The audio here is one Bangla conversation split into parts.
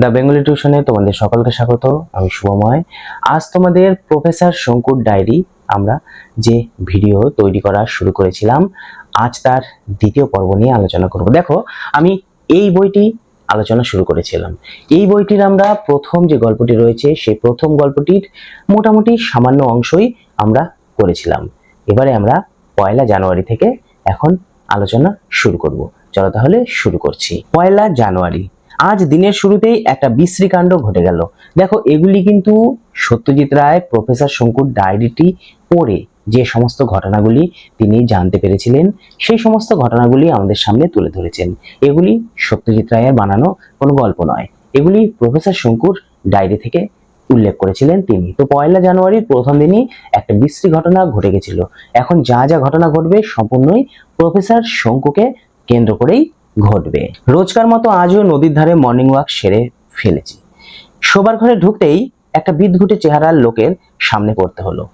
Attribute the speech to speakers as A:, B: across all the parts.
A: দ্য বেঙ্গলি টিউশনে তোমাদের সকলকে স্বাগত, আমি শুভময়। আজ তোমাদের প্রফেসর শঙ্কুর ডায়েরি আমরা যে ভিডিও তৈরি করা শুরু করেছিলাম, আজ তার দ্বিতীয় পর্ব নিয়ে আলোচনা করব। দেখো, আমি এই বইটি আলোচনা শুরু করেছিলাম। এই বইটির আমরা প্রথম যে গল্পটি রয়েছে, সেই প্রথম গল্পটির মোটামুটি সামান্য অংশই আমরা করেছিলাম। এবারে আমরা পয়লা জানুয়ারি থেকে এখন আলোচনা শুরু করব। চলো তাহলে শুরু করছি। পয়লা জানুয়ারি আজ দিনের শুরুতেই একটা বিশ্রীকাণ্ড ঘটে গেল। দেখো, এগুলি কিন্তু সত্যজিৎ রায়, প্রফেসর শঙ্কুর ডায়েরিটি পড়ে যে সমস্ত ঘটনাগুলি তিনি জানতে পেরেছিলেন, সেই সমস্ত ঘটনাগুলি আমাদের সামনে তুলে ধরেছেন। এগুলি সত্যজিৎ রায়ের বানানো কোনো গল্প নয়। এগুলি প্রফেসর শঙ্কুর ডায়েরি থেকে উল্লেখ করেছিলেন তিনি। তো পয়লা জানুয়ারির প্রথম দিনই একটা বিশ্রী ঘটনা ঘটে গেছিল। এখন যা যা ঘটনা ঘটবে সম্পূর্ণই প্রফেসর শঙ্কুকে কেন্দ্র করেই ঘটবে। রোজকার মতো আজও নদীর ধারে মর্নিং ওয়াক সেরে ফেলেছি। শোবার ঘরে ঢুকতেই একটা বিদঘুটে চেহারার লোকের সামনে পড়তে হলো।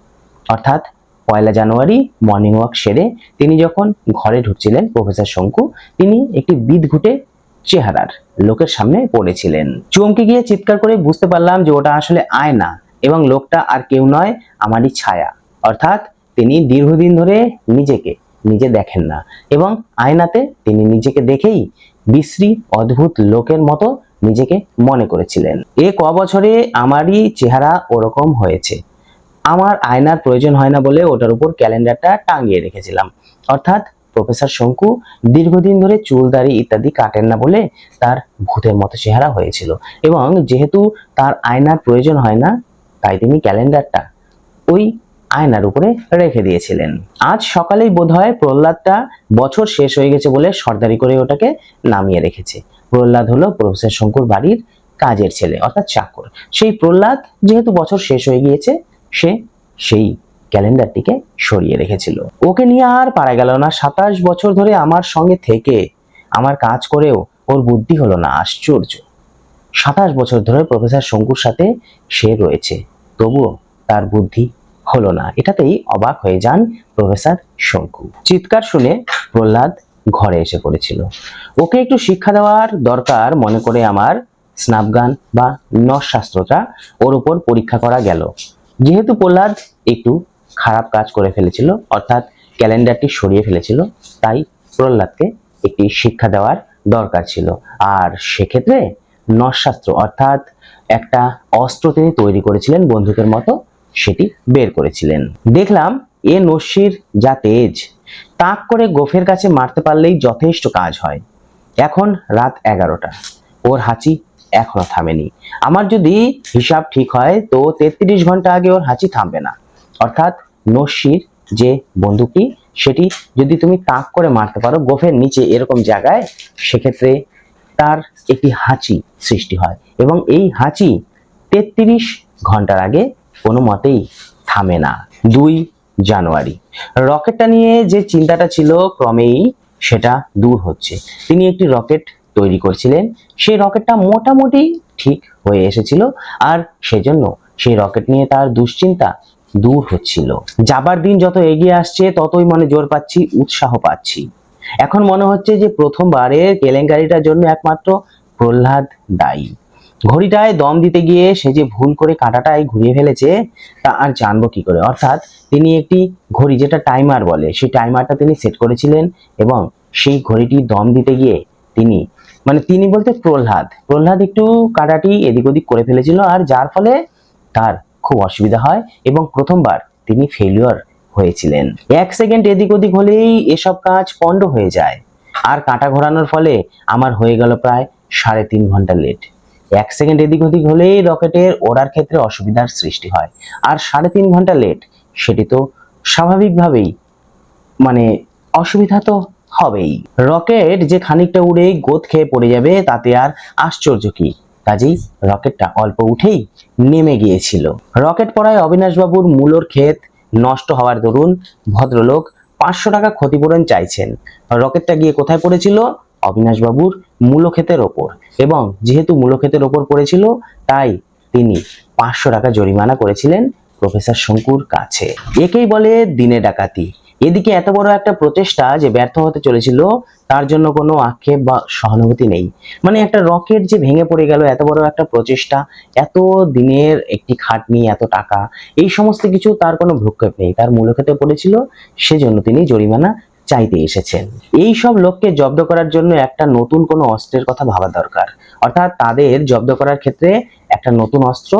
A: অর্থাৎ পয়লা জানুয়ারি মর্নিং ওয়াক সেরে তিনি যখন ঘরে ঢুকছিলেন প্রফেসর শঙ্কু, তিনি একটি বিদঘুটে চেহারার লোকের সামনে পড়েছিলেন। চমকে গিয়ে চিৎকার করে বুঝতে পারলাম যে ওটা আসলে আয়না এবং লোকটা আর কেউ নয়, আমারই ছায়া। অর্থাৎ তিনি দীর্ঘদিন ধরে নিজেকে নিজে দেখেন না। এবং আয়নাতে তিনি নিজেকে দেখেই বিশ্রী, অদ্ভুত লোকের মতো নিজেকে মনে করেছিলেন। এ ক বছরে আমারই চেহারা ওরকম হয়েছে। আমার আয়নার প্রয়োজন হয় না বলে ওটার উপর ক্যালেন্ডারটা টাঙিয়ে রেখেছিলাম। অর্থাৎ প্রফেসর শঙ্কু দীর্ঘদিন ধরে চুল, দাড়ি ইত্যাদি কাটেন না বলে তার ভূতের মতো চেহারা হয়েছিল। এবং যেহেতু তার আয়নার প্রয়োজন হয় না, তাই তিনি ক্যালেন্ডারটা ওই আয়নার উপরে রেখে দিয়েছিলেন। আজ সকালেই বোধহয় প্রহ্লাদটা বছর শেষ হয়ে গেছে বলে সর্দারি করে ওটাকে নামিয়ে রেখেছে। প্রহ্লাদ হলো প্রফেসর শঙ্কুর বাড়ির কাজের ছেলে, অর্থাৎ চাকর। সেই প্রহ্লাদ যেহেতু বছর শেষ হয়ে গিয়েছে, সে সেই ক্যালেন্ডারটিকে সরিয়ে রেখেছিল। ওকে নিয়ে আর পারা গেল না। সাতাশ বছর ধরে আমার সঙ্গে থেকে, আমার কাজ করেও ওর বুদ্ধি হলো না, আশ্চর্য। সাতাশ বছর ধরে প্রফেসর শঙ্কুর সাথে সে রয়েছে, তবুও তার বুদ্ধি হলো না। এটাতেই অবাক হয়ে যান প্রফেসর শঙ্কু। চিৎকার শুনে প্রহ্লাদ ঘরে এসে পড়েছিল। ওকে একটু শিক্ষা দেওয়ার দরকার মনে করে আমার স্নাপগান বা নরশাস্ত্রটা ওর উপর পরীক্ষা করা গেল। যেহেতু প্রহ্লাদ একটু খারাপ কাজ করে ফেলেছিল, অর্থাৎ ক্যালেন্ডারটি সরিয়ে ফেলেছিল, তাই প্রহ্লাদকে একটি শিক্ষা দেওয়ার দরকার ছিল। আর সেক্ষেত্রে নরশাস্ত্র অর্থাৎ একটা অস্ত্র তিনি তৈরি করেছিলেন বন্দুকের মতো সেটি বের করেছিলেন। দেখলাম এ নস্যির যা তেজ, তাক করে গোফের কাছে মারতে পারলেই যথেষ্ট কাজ হয়। এখন রাত এগারোটা, ওর হাঁচি এখনও থামেনি। আমার যদি হিসাব ঠিক হয় তো তেত্রিশ ঘণ্টা আগে ওর হাঁচি থামবে না। অর্থাৎ নস্যির যে বন্দুকটি, সেটি যদি তুমি তাক করে মারতে পারো গোফের নিচে এরকম জায়গায়, সেক্ষেত্রে তার একটি হাঁচি সৃষ্টি হয়। এবং এই হাঁচি তেত্রিশ ঘণ্টার আগে কোনো মতেই থামে না। দুই জানুয়ারি। রকেটটা নিয়ে যে চিন্তাটা ছিল, ক্রমেই সেটা দূর হচ্ছে। তিনি একটি রকেট তৈরি করছিলেন। সেই রকেটটা মোটামুটি ঠিক হয়ে এসেছিল আর সেজন্য সেই রকেট নিয়ে তার দুশ্চিন্তা দূর হচ্ছিল। যাবার দিন যত এগিয়ে আসছে, ততই মনে জোর পাচ্ছি, উৎসাহ পাচ্ছি। এখন মনে হচ্ছে যে প্রথমবারের কেলেঙ্কারিটার জন্য একমাত্র প্রহ্লাদ দায়ী। ঘড়িটায় দম দিতে গিয়ে সে যে ভুল করে কাঁটাটায় ঘুরিয়ে ফেলেছে, তা আর জানব কি করে? অর্থাৎ তিনি একটি ঘড়ি যেটা টাইমার বলে, সেই টাইমারটা তিনি সেট করেছিলেন এবং সেই ঘড়িটি দম দিতে গিয়ে তিনি মানে তিনি বলতে প্রহ্লাদ। প্রহ্লাদ একটু কাঁটাটি এদিক ওদিক করে ফেলেছিল আর যার ফলে তার খুব অসুবিধা হয় এবং প্রথমবার তিনি ফেলিওর হয়েছিলেন। এক সেকেন্ড এদিক ওদিক হলেই এসব কাজ পণ্ড হয়ে যায়। আর কাঁটা ঘোরানোর ফলে আমার হয়ে গেল প্রায় সাড়ে তিন ঘণ্টা লেট এক সেকেন্ড এদিক ওদিক হলেই রকেটের ওড়ার ক্ষেত্রে অসুবিধার সৃষ্টি হয়। আর সাড়ে তিন ঘণ্টা লেট সেটি তো স্বাভাবিকভাবেই মানে অসুবিধা তো হবেই। রকেট যে খানিকটা উড়ে গোদ খেয়ে পড়ে যাবে, তাতে আর আশ্চর্য কি? কাজেই রকেটটা অল্প উঠেই নেমে গিয়েছিল। রকেট পড়ায় অবিনাশবাবুর মূলর ক্ষেত নষ্ট হওয়ার দরুন ভদ্রলোক পাঁচশো টাকা ক্ষতিপূরণ চাইছেন। রকেটটা গিয়ে কোথায় পড়েছিল? অবিনাশবাবুর মূলক্ষেতের ওপর। এবং যেহেতু মূলক্ষেতের ওপর পড়েছিল, তাই তিনি পাঁচশো টাকা জরিমানা করেছিলেন প্রফেসর শঙ্কুর কাছে। একেই বলে দিনে ডাকাতি। এদিকে এত বড় একটা প্রচেষ্টা যে ব্যর্থ হতে চলেছিল, তার জন্য কোনো আক্ষেপ বা সহানুভূতি নেই। মানে একটা রকেট যে ভেঙে পড়ে গেল, এত বড় একটা প্রচেষ্টা, এত দিনের একটি খাটনি, এত টাকা, এই সমস্ত কিছু তার কোনো ভ্রুক্ষেপ নেই। তার মূলক্ষেত্রে পড়েছিল, সেজন্য তিনি জরিমানা চাইতে এসেছেন এই সব লোককে জব্দ করার জন্য একটা নতুন কোনো অস্ত্রের কথা ভাবা দরকার। অর্থাৎ তাদের জব্দ করার ক্ষেত্রে একটা নতুন অস্ত্র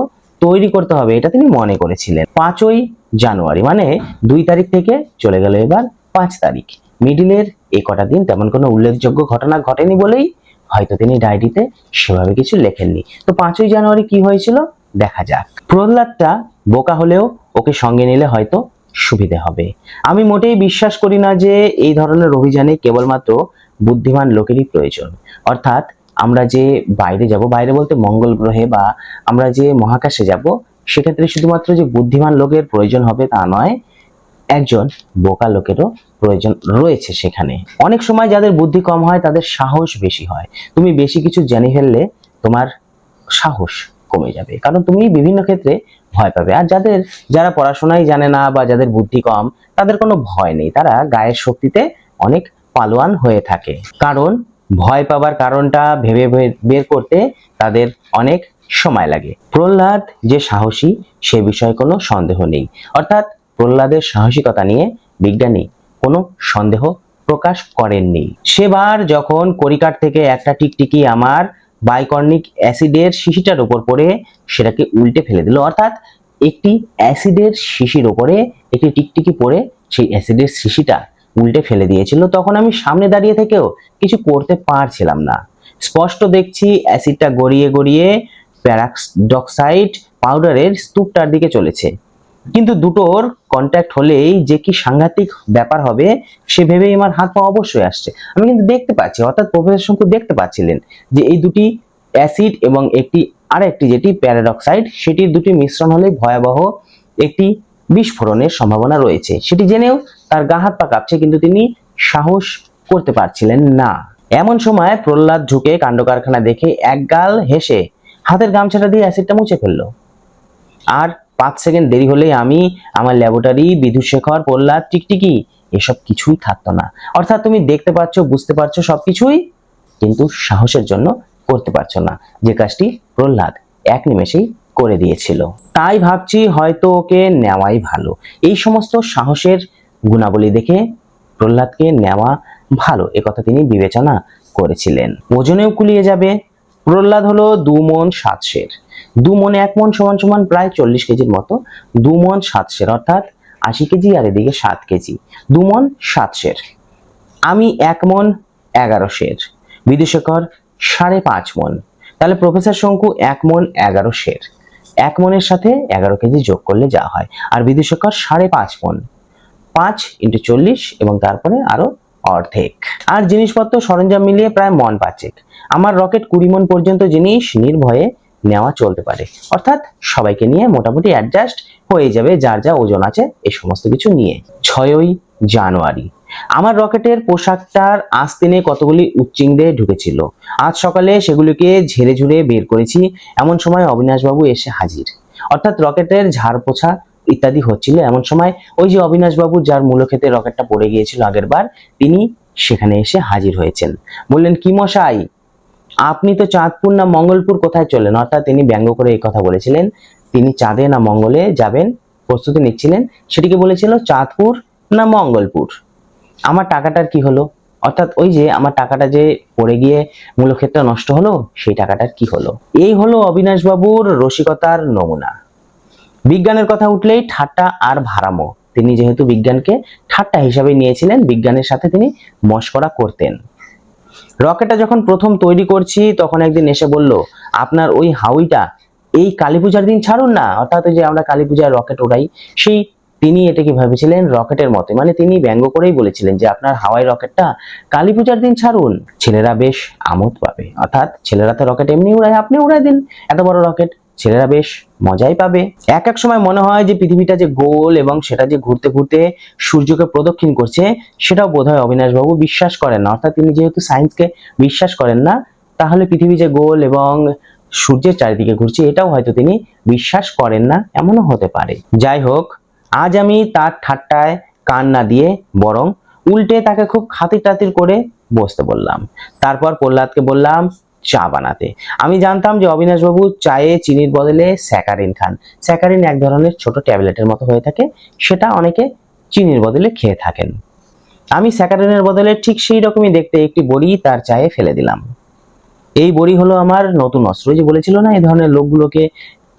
A: তৈরি করতে হবে, এটা তিনি মনে করেছিলেন। পাঁচই জানুয়ারি মানে দুই তারিখ থেকে চলে গেল এবার পাঁচ তারিখ। মিডিলের এই কটা দিন তেমন কোনো উল্লেখযোগ্য ঘটনা ঘটেনি বলেই হয়তো তিনি ডায়েরিতে সেভাবে কিছু লেখেননি। তো পাঁচই জানুয়ারি কি হয়েছিল? দেখা যাক। প্রহ্লাদটা বোকা হলেও ওকে সঙ্গে নিলে হয়তো সুবিধে হবে। আমি মোটেই বিশ্বাস করি না যে এই ধরনের অভিযানে কেবলমাত্র বুদ্ধিমান লোকেরই প্রয়োজন। অর্থাৎ আমরা যে বাইরে যাব, বাইরে বলতে মঙ্গল গ্রহে বা আমরা যে মহাকাশে যাব, সেক্ষেত্রে শুধুমাত্র যে বুদ্ধিমান লোকের প্রয়োজন হবে তা নয়, একজন বোকা লোকেরও প্রয়োজন রয়েছে সেখানে। অনেক সময় যাদের বুদ্ধি কম হয়, তাদের সাহস বেশি হয়। তুমি বেশি কিছু জেনে ফেললে তোমার সাহস কমে যাবে। কারণ তুমি বিভিন্ন ক্ষেত্রে ভয় পাবে। আর যাদের, যারা পড়াশোনাই জানে না বা যাদের বুদ্ধি কম, তাদের কোনো ভয় নেই। তারা গায়ের শক্তিতে অনেক পালোয়ান হয়ে থাকে। কারণ, ভয় পাবার কারণটা ভেবে বের করতে তাদের অনেক সময় লাগে। প্রহ্লাদ যে সাহসী, সে বিষয়ে কোনো সন্দেহ নেই। অর্থাৎ প্রহ্লাদের সাহসিকতা নিয়ে বিজ্ঞানী কোনো সন্দেহ প্রকাশ করেননি। সেবার যখন করিকাট থেকে একটা টিকটিকি আমার বাইকর্নিক অ্যাসিডের শিশিটার উপর পড়ে সেটাকে উল্টে ফেলে দিল। অর্থাৎ একটি অ্যাসিডের শিশির উপরে একটি টিকটিকি পড়ে সেই অ্যাসিডের শিশিটা উল্টে ফেলে দিয়েছিল। তখন আমি সামনে দাঁড়িয়ে থেকেও কিছু করতে পারছিলাম না। স্পষ্ট দেখছি অ্যাসিডটা গড়িয়ে গড়িয়ে প্যারাক্সডক্সাইড পাউডারের স্তূপটার দিকে চলেছে। কিন্তু দুটোর কন্ট্যাক্ট হলেই যে কি সাংঘাতিক ব্যাপার হবে, সে ভেবেই আমার হাত পা অবশ্যই আসছে। আমি কিন্তু দেখতে পাচ্ছি, অর্থাৎ প্রফেসর শঙ্কু দেখতে পাচ্ছিলেন যে এই দুটি অ্যাসিড এবং একটি আর একটি যেটি প্যারাডক্সাইড সেটির দুটি মিশ্রণ হলে ভয়াবহ একটি বিস্ফোরণের সম্ভাবনা রয়েছে। সেটি জেনেও তার গা হাত পা কাঁপছে, কিন্তু তিনি সাহস করতে পারছিলেন না। এমন সময় প্রহ্লাদ ঝুঁকে কাণ্ড কারখানা দেখে একগাল হেসে হাতের গামছাটা দিয়ে অ্যাসিডটা মুছে ফেলল। আর পাঁচ সেকেন্ড দেরি হলেই আমি আমার ল্যাবরেটরি বিধুশেখর প্রহ্লাদ, টিকটিকি এসব কিছুই থাকতো না। অর্থাৎ তুমি দেখতে পাচ্ছ, বুঝতে পারছ সব কিছুই কিন্তু সাহসের জন্য করতে পারছ না। যে কাজটি প্রহ্লাদ এক নিমেষেই করে দিয়েছিল। তাই ভাবছি হয়তো ওকে নেওয়াই ভালো। এই সমস্ত সাহসের গুণাবলী দেখে প্রহ্লাদকে নেওয়া ভালো একথা তিনি বিবেচনা করেছিলেন। ওজনেও কুলিয়ে যাবে। প্রহ্লাদ হলো দু মন সাত সের। দু মনে এক মন সমান সমান প্রায় চল্লিশ কেজির মতো। দু মন সাত সের, অর্থাৎ আশি কেজি আর এদিকে সাত কেজি। দু মন সাত সের। আমি এক মন এগারো সের। বিদুশেখর সাড়ে পাঁচ মন। তাহলে প্রফেসর শঙ্কু এক মন এগারো সের। এক মনের সাথে এগারো কেজি যোগ করলে যা হয়। আর বিদুশেখর সাড়ে পাঁচ মন। পাঁচ ইন্টু চল্লিশ এবং তারপরে আরও অর্ধেক। আর জিনিসপত্র সরঞ্জাম মিলিয়ে প্রায় মন পাঁচেক। আমার রকেট কুড়ি মন পর্যন্ত জিনিস নির্ভয়ে নেওয়া চলতে পারে। অর্থাৎ সবাইকে নিয়ে মোটামুটি অ্যাডজাস্ট হয়ে যাবে যার যা ওজন আছে এই সমস্ত কিছু নিয়ে। ছয়ই জানুয়ারি। আমার রকেটের পোশাকটার আস্তিনে কতগুলি উচ্চিংড়ে ঢুকেছিল। আজ সকালে সেগুলিকে ঝেড়ে ঝুড়ে বের করেছি। এমন সময় অবিনাশবাবু এসে হাজির। অর্থাৎ রকেটের ঝাড় পোছা ইত্যাদি হচ্ছিল। এমন সময় ওই যে অবিনাশবাবু যার মূল মূলক্ষেতে রকেটটা পড়ে গিয়েছিল আগের বার, তিনি সেখানে এসে হাজির হয়েছেন। বললেন, কি মশাই আপনি তো চাঁদপুর না মঙ্গলপুর কোথায় চললেন অর্থাৎ তিনি ব্যঙ্গ করে এই কথা বলেছিলেন। তিনি চাঁদে না মঙ্গলে যাবেন, প্রস্তুতি নিচ্ছিলেন। সেটিকে বলেছিল চাঁদপুর না মঙ্গলপুর। আমার টাকাটার কি হলো? অর্থাৎ ওই যে আমার টাকাটা যে পড়ে গিয়ে মূলক্ষেত্রে নষ্ট হলো, সেই টাকাটার কি হলো? এই হলো অবিনাশবাবুর রসিকতার নমুনা। বিজ্ঞানের কথা উঠলেই ঠাট্টা আর ভাড়ামো তিনি যেহেতু বিজ্ঞানকে ঠাট্টা হিসাবে নিয়েছিলেন, বিজ্ঞানের সাথে তিনি মস্করা করতেন। রকেটটা যখন প্রথম তৈরি করছি, তখন একদিন এসে বলল, আপনার ওই হাউইটা এই কালী পূজার দিন ছাড়ুন না। অর্থাৎ যে আমরা কালী রকেট ওড়াই সেই তিনি এটাকে ভেবেছিলেন? রকেটের মতে মানে তিনি ব্যঙ্গ করেই বলেছিলেন যে, আপনার হাওয়াই রকেটটা কালী পূজার দিন ছাড়ুন। ছেলেরা বেশ আমোদ পাবে। অর্থাৎ ছেলেরা তো রকেট এমনি উড়ায়, আপনি উড়াই দিন। এত বড় রকেট ছেলেরা বেশ মজাই পাবে। এক এক সময় মনে হয় যে পৃথিবীটা যে গোল এবং সেটা যে ঘুরতে ঘুরতে সূর্যকে প্রদক্ষিণ করছে, সেটাও বোধহয় অবিনাশবাবু বিশ্বাস করেন না। অর্থাৎ তিনি যেহেতু সায়েন্সকে বিশ্বাস করেন না, তাহলে পৃথিবী যে গোল এবং সূর্যের চারিদিকে ঘুরছে, এটাও হয়তো তিনি বিশ্বাস করেন না, এমনও হতে পারে। যাই হোক, আজ আমি তার ঠাট্টায় কান না দিয়ে বরং উল্টে তাকে খুব খাতির টাতির করে বসতে বললাম। তারপর প্রহ্লাদকে বললাম চা বানাতে। আমি জানতাম যে অবিনাশবাবু চায়ে চিনির বদলে স্যাকারিন খান। স্যাকারিন এক ধরনের ছোট ট্যাবলেটের মতো হয়ে থাকে, সেটা অনেকে চিনির বদলে খেয়ে থাকেন। আমি স্যাকারিনের বদলে ঠিক সেই রকমই দেখতে একটি বড়ি তার চায়ে ফেলে দিলাম। এই বড়ি হলো আমার নতুন অস্ত্র, যে বলেছিল না, এই ধরনের লোকগুলোকে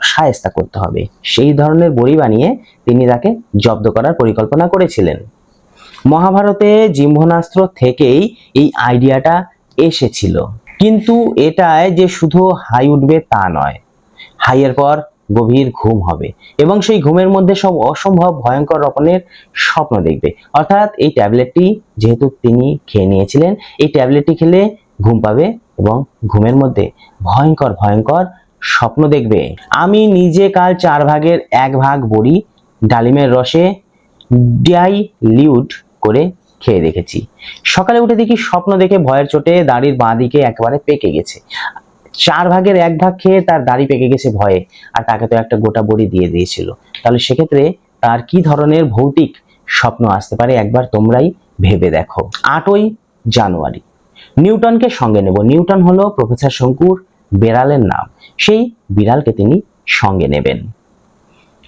A: সায়স্তা করতে হবে। সেই ধরনের বড়ি বানিয়ে তিনি তাকে জব্দ করার পরিকল্পনা করেছিলেন। মহাভারতে জিম্ভনাস্ত্র থেকেই এই আইডিয়াটা এসেছিল। কিন্তু এটায় যে শুধু হাই উঠবে তা নয়। হাইয়ের পর গভীর ঘুম হবে এবং সেই ঘুমের মধ্যে সব অসম্ভব ভয়ঙ্কর রকমের স্বপ্ন দেখবে। অর্থাৎ এই ট্যাবলেটটি যেহেতু তিনি খেয়ে নিয়েছিলেন, এই ট্যাবলেটটি খেলে ঘুম পাবে এবং ঘুমের মধ্যে ভয়ঙ্কর ভয়ঙ্কর স্বপ্ন দেখবে। আমি নিজে কাল চার ভাগের এক ভাগ বড়ি, ডালিমের রসে ডাইলিউট করে খেয়ে দেখেছি। সকালে উঠে দেখি স্বপ্ন দেখে ভয়ের চোটে দাড়ির বাঁ দিকে একেবারে পেকে গেছে। চার ভাগের এক ভাগ খেয়ে তার দাড়ি পেকে গেছে ভয়ে, আর তাকে তো একটা গোটা বড়ি দিয়ে দিয়েছিল। তাহলে সেক্ষেত্রে তার কি ধরনের ভৌতিক স্বপ্ন আসতে পারে একবার তোমরাই ভেবে দেখো। আটই জানুয়ারি। নিউটনকে সঙ্গে নেব। নিউটন হলো প্রফেসর শঙ্কুর বেড়ালের নাম। সেই বিড়ালকে তিনি সঙ্গে নেবেন।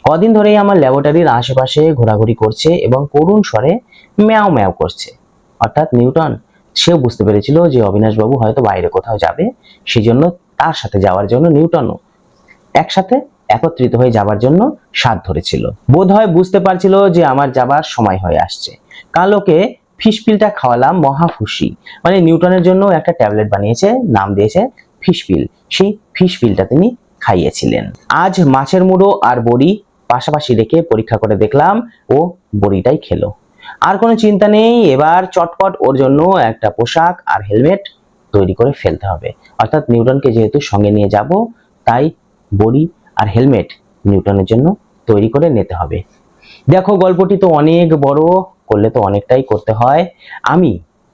A: কদিন ধরেই আমার ল্যাবরেটরির আশেপাশে ঘোরাঘুরি করছে এবং করুণ স্বরে ম্যাও ম্যাও করছে। অর্থাৎ নিউটন, সেও বুঝতে পেরেছিল যে অবিনাশবাবু হয়তো বাইরে কোথাও যাবে, সেজন্য তার সাথে যাওয়ার জন্য নিউটনও একসাথে একত্রিত হয়ে যাবার জন্য সাধ ধরেছিল। বোধ হয় বুঝতে পারছিল যে আমার যাবার সময় হয়ে আসছে। কাল ওকে ফিশ পিলটা খাওয়ালাম মহা খুশি। মানে নিউটনের জন্য একটা ট্যাবলেট বানিয়েছে, নাম দিয়েছে ফিশ পিল সেই ফিশ পিলটা তিনি খাইয়েছিলেন। আজ মাছের মুড়ো আর বড়ি পাশাপাশি রেখে পরীক্ষা করে দেখলাম, ও বড়িটাই খেলো। আর কোনো চিন্তা নেই, এবার চটপট ওর জন্য একটা পোশাক আর হেলমেট তৈরি করে ফেলতে হবে। অর্থাৎ নিউটনকে যেহেতু সঙ্গে নিয়ে যাব, তাই বড়ি আর হেলমেট নিউটনের জন্য তৈরি করে নিতে হবে। দেখো, গল্পটি তো অনেক বড়, করলে তো অনেকটাই করতে হয়। আমি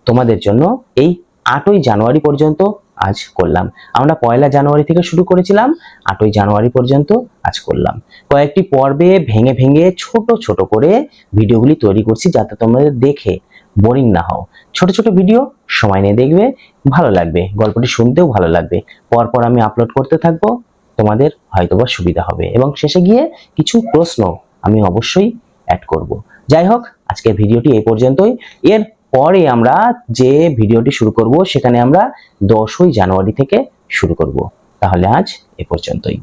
A: তোমাদের জন্য এই আটই জানুয়ারি পর্যন্ত আজ করলাম। আমরা পয়লা জানুয়ারি থেকে শুরু করেছিলাম, আটই জানুয়ারি পর্যন্ত আজ করলাম। কয়েকটি পর্বে ভেঙে ভেঙে ছোট ছোট করে ভিডিওগুলি তৈরি করছি যাতে তোমাদের দেখে বোরিং না হও। ছোট ছোট ভিডিও সময় নিয়ে দেখবে, ভালো লাগবে। গল্পটি শুনতেও ভালো লাগবে। পরপর আমি আপলোড করতে থাকব, তোমাদের হয়তোবা সুবিধা হবে। এবং শেষে গিয়ে কিছু প্রশ্ন আমি অবশ্যই অ্যাড করব। যাই হোক, আজকের ভিডিওটি এই পর্যন্তই। এর পরে আমরা যে ভিডিওটি শুরু করব, সেখানে আমরা দশই জানুয়ারি থেকে শুরু করব। তাহলে আজ এ পর্যন্তই।